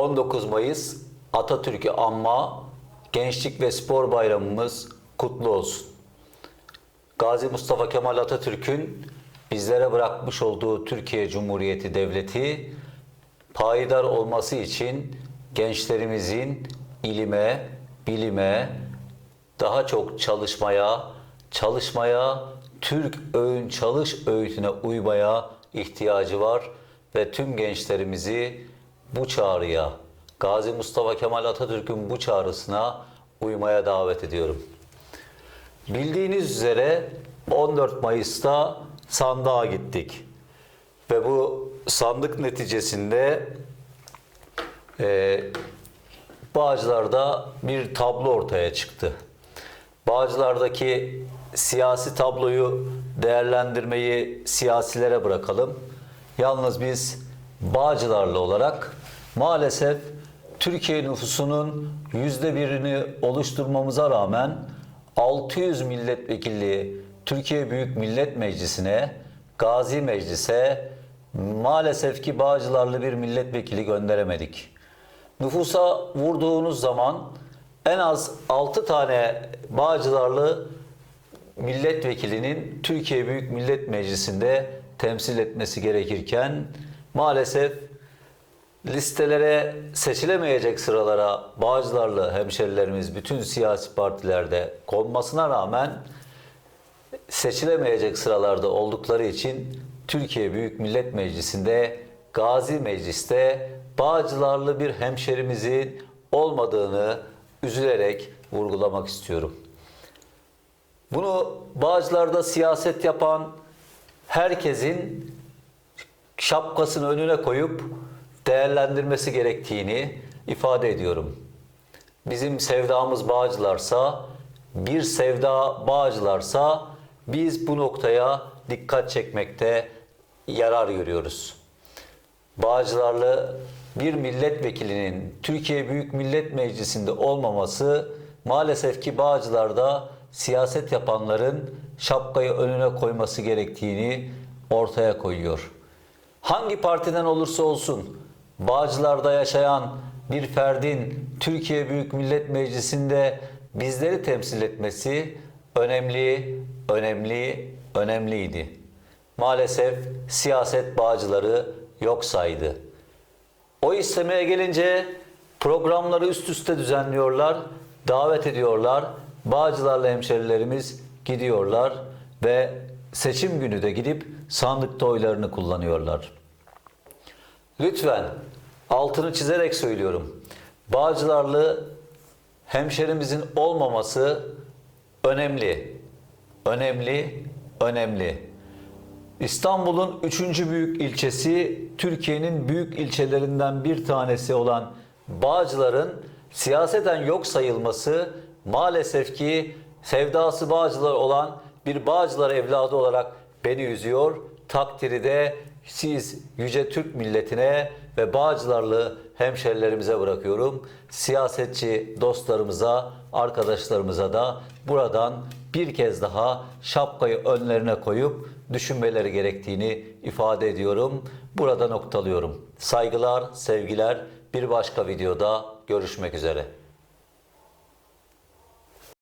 19 Mayıs Atatürk'ü anma Gençlik ve Spor Bayramımız kutlu olsun. Gazi Mustafa Kemal Atatürk'ün bizlere bırakmış olduğu Türkiye Cumhuriyeti Devleti payidar olması için gençlerimizin ilime, bilime, daha çok çalışmaya, çalışmaya, Türk öğün çalış öğütüne uymaya ihtiyacı var ve tüm gençlerimizi bu çağrıya, Gazi Mustafa Kemal Atatürk'ün bu çağrısına uymaya davet ediyorum. Bildiğiniz üzere 14 Mayıs'ta sandığa gittik. Ve bu sandık neticesinde e, Bağcılar'da bir tablo ortaya çıktı. Bağcılar'daki siyasi tabloyu değerlendirmeyi siyasilere bırakalım. Yalnız biz Bağcılarlı olarak maalesef Türkiye nüfusunun yüzde birini oluşturmamıza rağmen 600 milletvekilli Türkiye Büyük Millet Meclisi'ne, Gazi Meclis'e maalesef ki Bağcılarlı bir milletvekili gönderemedik. Nüfusa vurduğunuz zaman en az 6 tane Bağcılarlı milletvekilinin Türkiye Büyük Millet Meclisi'nde temsil etmesi gerekirken maalesef listelere seçilemeyecek sıralara Bağcılarlı hemşerilerimiz bütün siyasi partilerde konmasına rağmen seçilemeyecek sıralarda oldukları için Türkiye Büyük Millet Meclisi'nde Gazi Meclis'te Bağcılarlı bir hemşerimizin olmadığını üzülerek vurgulamak istiyorum. Bunu Bağcılar'da siyaset yapan herkesin şapkasını önüne koyup değerlendirmesi gerektiğini ifade ediyorum. Bizim sevdamız Bağcılarsa, bir sevda Bağcılarsa biz bu noktaya dikkat çekmekte yarar görüyoruz. Bağcılarlı bir milletvekilinin Türkiye Büyük Millet Meclisi'nde olmaması maalesef ki Bağcılar'da siyaset yapanların şapkayı önüne koyması gerektiğini ortaya koyuyor. Hangi partiden olursa olsun Bağcılar'da yaşayan bir ferdin Türkiye Büyük Millet Meclisi'nde bizleri temsil etmesi önemli, önemli, önemliydi. Maalesef siyaset bağcıları yok saydı. O istemeye gelince programları üst üste düzenliyorlar, davet ediyorlar. Bağcılarla hemşerilerimiz gidiyorlar ve seçim günü de gidip sandıkta oylarını kullanıyorlar. Lütfen altını çizerek söylüyorum. Bağcılarlı hemşerimizin olmaması önemli. Önemli, önemli. İstanbul'un üçüncü büyük ilçesi, Türkiye'nin büyük ilçelerinden bir tanesi olan Bağcılar'ın siyaseten yok sayılması maalesef ki sevdası Bağcılar olan bir Bağcılar evladı olarak beni üzüyor. Takdiri de siz Yüce Türk milletine ve Bağcılarlı hemşerilerimize bırakıyorum. Siyasetçi dostlarımıza, arkadaşlarımıza da buradan bir kez daha şapkayı önlerine koyup düşünmeleri gerektiğini ifade ediyorum. Burada noktalıyorum. Saygılar, sevgiler. Bir başka videoda görüşmek üzere.